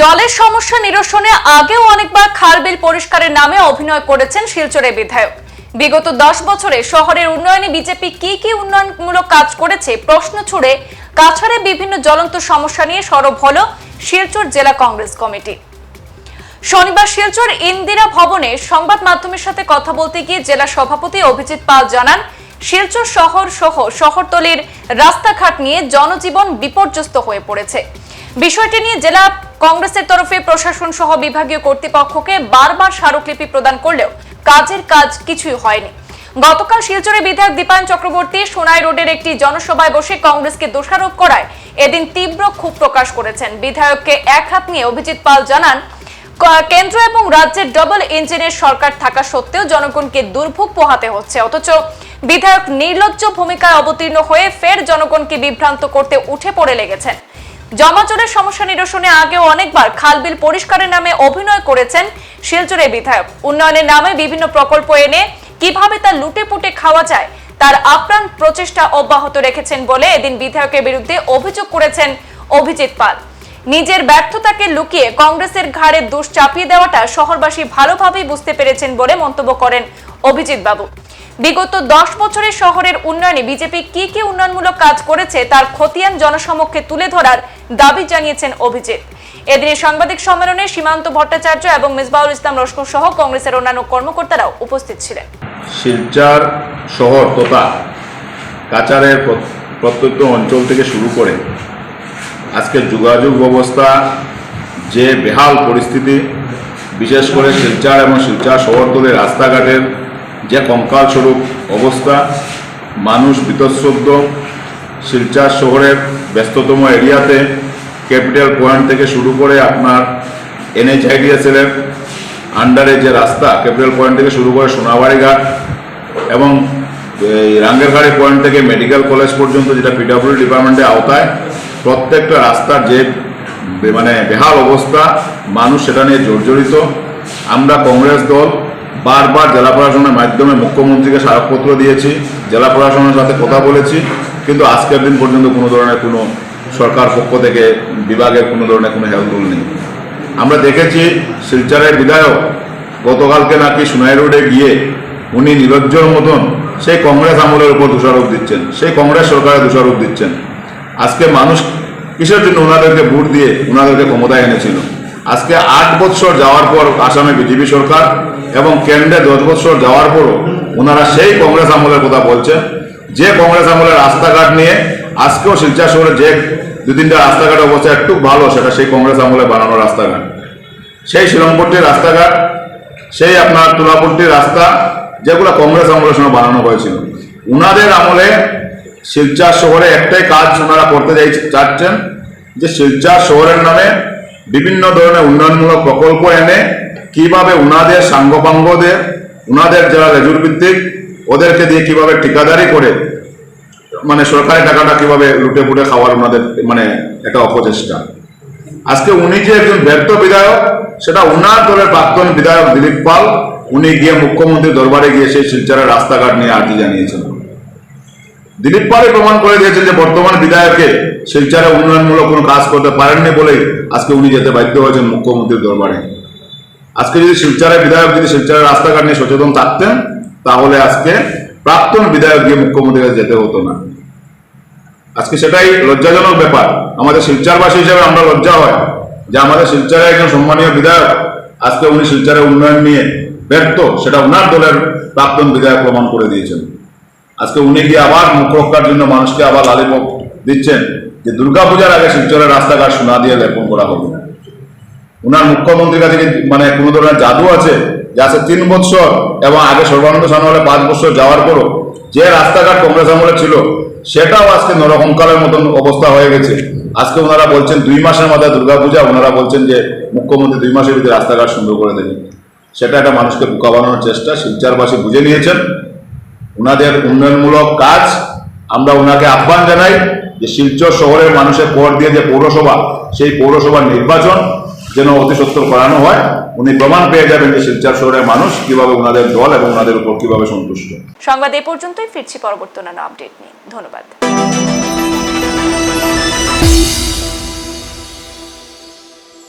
জলের সমস্যা নিরসনে আগেও অনেকবার খালবিল পরিষ্কারের নামে অভিনয় করেছেন শিলচরের বিধায়ক। বিগত দশ বছরে শহরের উন্নয়নে বিজেপি কি কি উন্নয়নমূলক কাজ করেছে, প্রশ্ন ছুড়ে কাছাড়ে বিভিন্ন জ্বলন্ত সমস্যা নিয়ে সরব হল শিলচর জেলা কংগ্রেস কমিটি। শনিবার শিলচর ইন্দিরা ভবনে সংবাদ মাধ্যমের সাথে কথা বলতে গিয়ে জেলা সভাপতি অভিজিৎ পাল জানান, শিলচর শহর সহ শহরতলির রাস্তাঘাট নিয়ে জনজীবন বিপর্যস্ত হয়ে পড়েছে। বিষয়টি নিয়ে জেলা কংগ্রেসের তরফে প্রশাসন সহ বিভাগীয় কর্তৃপক্ষকে বারবার স্মারকলিপি প্রদান করলেও কাজের কাজ কিছুই হয়নি। গতকাল শিলচরে বিধায়ক দীপায়ন চক্রবর্তী সোনাই রোডের একটি জনসভায় বসে কংগ্রেসকে দোষারোপ করায় এদিন তীব্র ক্ষোভ প্রকাশ করেছেন। বিধায়ককে এক হাত নিয়ে অভিজিৎ পাল জানান কেন্দ্র এবং রাজ্যের ডবল ইঞ্জিনের সরকার থাকা সত্ত্বেও জনগণকে দুর্ভোগ পোহাতে হচ্ছে। অথচ বিধায়ক নির্লজ্জ ভূমিকায় অবতীর্ণ হয়ে ফের জনগণকে বিভ্রান্ত করতে উঠে পড়ে লেগেছেন। জমাজলের সমস্যা নিরসনে আগেও অনেকবার খালবিল পরিষ্কারের নামে অভিনয় করেছেন শিলচরের বিধায়ক। উন্নয়নের নামে বিভিন্ন প্রকল্প এনে কীভাবে তা লুটে পুটে খাওয়া যায়, তার আপ্রাণ প্রচেষ্টা অব্যাহত রেখেছেন বলে এদিন বিধায়কের বিরুদ্ধে অভিযোগ করেছেন অভিজিৎ পাল। নিজের ব্যর্থতাকে লুকিয়ে কংগ্রেসের ঘাড়ে দোষ চাপিয়ে দেওয়াটা শহরবাসী ভালোভাবেই বুঝতে পেরেছেন বলে মন্তব্য করেন অভিজিৎ বাবু। বিগত দশ বছরে শহরের উন্নয়নে বিজেপি কি কি উন্নয়নমূলক কাজ করেছে, তার খতিয়ান জনসমক্ষে তুলে ধরার দাবি জানিয়েছেন অভিজিৎ। এদিনের সাংবাদিক সম্মেলনে সীমান্ত ভট্টাচার্য এবং মিসবাউল ইসলাম লস্কর সহ কংগ্রেসের অন্যান্য কর্মকর্তারাও উপস্থিত ছিলেন। শিলচর শহর তথা কাচারের প্র- প্রত্যন্ত অঞ্চল থেকে শুরু করে আজকে যোগাযোগ ব্যবস্থা, যে বেহাল পরিস্থিতি, বিশেষ করে শিলচর এবং শিলচর শহরতলির রাস্তাঘাটের যে কঙ্কাল স্বরূপ অবস্থা, মানুষ বিতশ্রদ্ধ, শিলচর শহরের ব্যস্ততম এরিয়াতে ক্যাপিটাল পয়েন্ট থেকে শুরু করে আপনার এনএইচআইডিএসএল এর আন্ডারে যে রাস্তা, ক্যাপিটাল পয়েন্ট থেকে শুরু করে সোনাবাড়ি ঘাট এবং রাঙ্গেরঘাড়ি পয়েন্ট থেকে মেডিকেল কলেজ পর্যন্ত যেটা পিডব্লিউ ডিপার্টমেন্টের আওতায়, প্রত্যেকটা রাস্তার যে মানে বেহাল অবস্থা, মানুষ সেটা নিয়ে জর্জরিত। আমরা কংগ্রেস দল বারবার জেলা প্রশাসনের মাধ্যমে মুখ্যমন্ত্রীকে স্মারকপত্র দিয়েছি, জেলা প্রশাসনের সাথে কথা বলেছি, কিন্তু আজকের দিন পর্যন্ত কোনো ধরনের কোনো সরকার পক্ষ থেকে বিভাগের কোনো ধরনের কোনো হেলদুল নেই। আমরা দেখেছি শিলচরের বিধায়ক গতকালকে নাকি সোনাই রোডে গিয়ে উনি নিরজ্জর মতন সেই কংগ্রেস আমলের উপর দোষারোপ দিচ্ছেন, সেই কংগ্রেস সরকারের দোষারোপ দিচ্ছেন। আজকে মানুষ কিসের জন্য ওনাদেরকে ভোট দিয়ে ওনাদেরকে ক্ষমতায় এনেছিল? আজকে আট বৎসর যাওয়ার পর আসামে বিজেপি সরকার এবং কেন্দ্রে দশ বৎসর যাওয়ার পরও ওনারা সেই কংগ্রেস আমলের কথা বলছেন। যে কংগ্রেস আমলের রাস্তাঘাট নিয়ে আজকেও শিলচর শহরে যে দু তিনটা রাস্তাঘাটের অবস্থা একটু ভালো, সেটা সেই কংগ্রেস আমলে বানানো রাস্তাঘাট। সেই শিলংপট্টির রাস্তাঘাট, সেই আপনার তুলাপট্টির রাস্তা, যেগুলো কংগ্রেস আমলের সময় বানানো হয়েছিল। উনাদের আমলে শিলচর শহরে একটাই কাজ ওনারা করতে চাই চাচ্ছেন যে শিলচর শহরের নামে বিভিন্ন ধরনের উন্নয়নমূলক প্রকল্প এনে কীভাবে উনাদের সাঙ্গপাঙ্গদের, উনাদের যারা রেজুর ভিত্তিক ওদেরকে দিয়ে কীভাবে ঠিকাদারি করে মানে সরকারি টাকাটা কীভাবে লুটে পুটে খাওয়ার ওনাদের মানে একটা অপচেষ্টা। আজকে উনি যে একজন ব্যর্থ বিধায়ক, সেটা উনার দলের প্রাক্তন বিধায়ক দিলীপ পাল, উনি গিয়ে মুখ্যমন্ত্রীর দরবারে গিয়ে সেই শিলচরের রাস্তাঘাট নিয়ে আর্জি জানিয়েছেন। দিলীপ পালই প্রমাণ করে দিয়েছেন যে বর্তমান বিধায়কে শিলচরে উন্নয়নমূলক কোনো কাজ করতে পারেননি বলেই আজকে উনি যেতে বাধ্য হয়েছেন মুখ্যমন্ত্রীর দরবারে। আজকে যদি শিলচরের বিধায়ক যদি শিলচরের রাস্তাঘাট নিয়ে সচেতন থাকতেন, তাহলে আজকে প্রাক্তন বিধায়ক গিয়ে মুখ্যমন্ত্রীর কাছে যেতে হতো না। আজকে সেটাই লজ্জাজনক ব্যাপার। আমাদের শিলচরবাসী হিসেবে আমরা লজ্জা হয় যে আমাদের শিলচরে একজন সম্মানীয় বিধায়ক আজকে উনি শিলচরের উন্নয়ন নিয়ে ব্যর্থ, সেটা ওনার দলের প্রাক্তন বিধায়ক প্রমাণ করে দিয়েছেন। আজকে উনি গিয়ে আবার মুখ রক্ষার জন্য মানুষকে আবার লালিপপ দিচ্ছেন যে দুর্গাপূজার আগে শিলচরের রাস্তাঘাট সোনা দিয়ে লেপন করা হবে। উনার মুখ্যমন্ত্রীর কাছে মানে কোনো ধরনের জাদু আছে? যে আছে তিন বছর এবং আগে সর্বানন্দ সোনোয়ালে পাঁচ বছর যাওয়ার পরও যে রাস্তাঘাট কংগ্রেস আমলে ছিল, সেটাও আজকে নরকঙ্কালের মতন অবস্থা হয়ে গেছে। আজকে ওনারা বলছেন দুই মাসের মাথায় দুর্গাপূজা ওনারা বলছেন যে মুখ্যমন্ত্রী দুই মাসের ভিতরে রাস্তাঘাট সুন্দর করে দেবেন সেটা একটা মানুষকে বোকা বানানোর চেষ্টা, শিলচারবাসী বুঝে নিয়েছেন। ওনাদের উন্নয়নমূলক কাজ। আমরা ওনাকে আহ্বান জানাই যে শিলচর শহরের মানুষের পর দিয়ে যে পৌরসভা, সেই পৌরসভার নির্বাচন যেন অতি সত্য করানো হয়। উনি প্রমাণ পেয়ে যাবেন যে শিলচর শহরের মানুষ কীভাবে ওনাদের দল এবং ওনাদের উপর কীভাবে সন্তুষ্ট। সংবাদ এ পর্যন্তই, ফিরছি পরবর্তী অন্যান্য আপডেট নিয়ে। ধন্যবাদ।